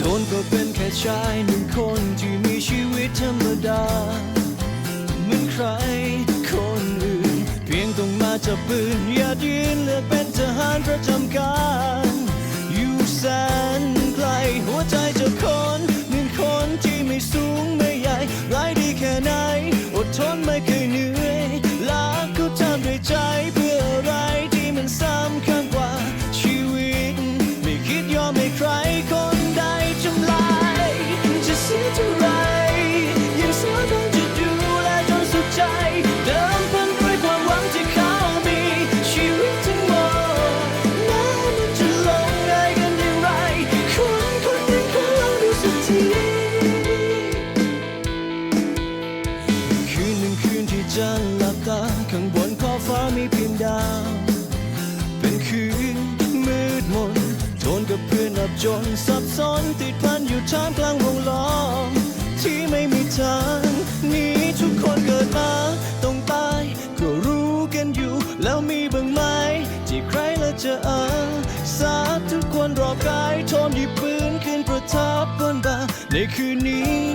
โทนก็เป็นแค่ชายหนึ่งคนที่มีชีวิตธรรมดาเหมือนใครคนอื่น เพียงต้องมาจับปืนอย่ายืนเลือกเป็นทหารประจำการ อยู่แสนไกลหัวใจเจะคนหนึ่งคนที่ไม่สูงไม่ใหญ่ร้ายดีแค่ไหน อดทนไม่เคย จะหลับตาข้างบนขอบฟ้ามีเพียงดาว เป็นคืนมืดมนโทนกับเพื่อนอับจนสับสนติดพันอยู่ท่ามกลางวงล้อมที่ไม่มีทางหนี้ทุกคนเกิดมาต้องตายก็รู้กันอยู่ แล้วมีบ้างไหมที่ใครละจะอาสาทุกคนรอบกายโทนหยิบปืนขึ้นประทับบนบ่าในคืนนี้